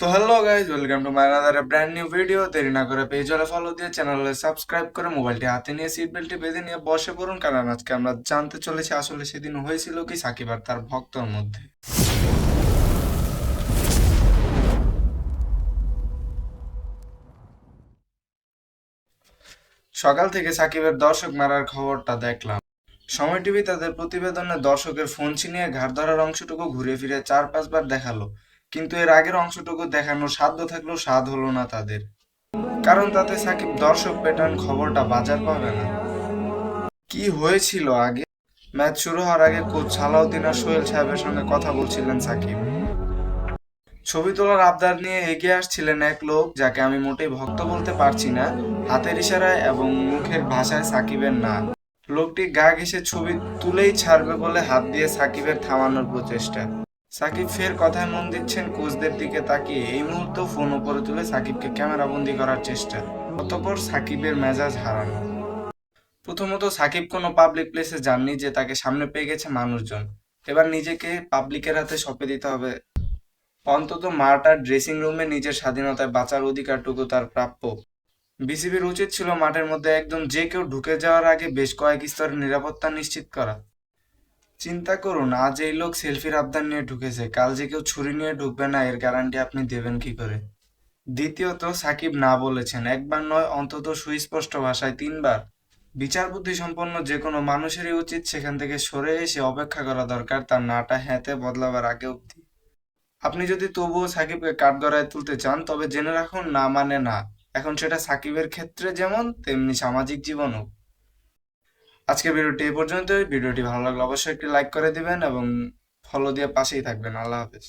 To my another brand new video দেরি না করে পেজ হলে ফলো দিয়ে চ্যানেলে সাবস্ক্রাইব করে মোবাইলটি হাতে নিয়ে সিট বেল্টটি বেঁধে নিয়ে বসে পড়ুন। কারণ আজকে আমরা জানতে চলেছি আসলে সেদিন হয়েছিল কি সাকিব আর তার ভক্তর মধ্যে। সকাল থেকে সাকিবের দর্শক মারার খবরটা দেখলাম। সময় টিভি তাদের প্রতিবেদনে দর্শকের ফোন ছিনিয়ে ঘাড় ধরার অংশটুকু ঘুরে ফিরে চার পাঁচবার দেখাল। কিন্তু এর আগের অংশটুকু দেখানোর সাধ্য থাকলেও স্বাদ হলো না তাদের। কারণ তাতে সাকিব দর্শক প্যাটার্ন খবরটা বাজার পাবে না। কি হয়েছিল আগে? ম্যাচ শুরু হওয়ার আগে কোচ সালাউদ্দিন আর সোহেল সাহেবের সঙ্গে কথা বলছিলেন সাকিব। ছবি তোলার আবদার নিয়ে এগিয়ে আসছিলেন এক লোক যাকে আমি মোটেই ভক্ত বলতে পারছি না, হাতের ইশারায় এবং মুখের ভাষায় সাকিবের না লোকটি গা ঘেসে ছবি তুলেই ছাড়বে বলে হাত দিয়ে সাকিবের থামানোর প্রচেষ্টা। সাকিব ফের কথায় মন দিচ্ছেন কোচদের দিকে তাকিয়ে। এই মুহূর্তে ফোন উপরে তুলে সাকিবকে ক্যামেরা ক্যামেরাবন্দি করার চেষ্টা। অতপর সাকিবের মেজাজ হারানো। প্রথমত সাকিব কোনো পাবলিক প্লেসে যাননি যে তাকে সামনে পেয়ে গেছে মানুষজন। এবার নিজেকে পাবলিকের হাতে সঁপে দিতে হবে। অন্তত মাঠটার ড্রেসিং রুমে নিজের স্বাধীনতায় বাঁচার অধিকারটুকু তার প্রাপ্য। বিসিবির উচিত ছিল মাঠের মধ্যে একদম যে কেউ ঢুকে যাওয়ার আগে বেশ কয়েক স্তরের নিরাপত্তা নিশ্চিত করা। চিন্তা করুন আজ এই লোক সেলফির আবদার নিয়ে ঢুকেছে, কাল যে কেউ ছুরি নিয়ে ঢুকবে না, এর গ্যারান্টি আপনি দেবেন কি করে? দ্বিতীয়ত, সাকিব না বলেছেন, একবার নয়, অন্তত সুস্পষ্ট ভাষায় তিনবার। বিচার বুদ্ধি সম্পন্ন যে কোনো মানুষেরই উচিত সেখান থেকে সরে এসে অপেক্ষা করা দরকার, তার নাটা হ্যাঁতে বদলাবার আগে অবধি। আপনি যদি তবুও সাকিবকে কাঠগড়ায় তুলতে চান, তবে জেনে রাখুন, না মানে না। এখন সেটা সাকিবের ক্ষেত্রে যেমন, তেমনি সামাজিক জীবনও। আজকের ভিডিওটি এই পর্যন্তই। ভিডিওটি ভালো লাগলে অবশ্যই একটি লাইক করে দিবেন এবং ফলো দিয়ে পাশেই থাকবেন। আল্লাহ হাফেজ।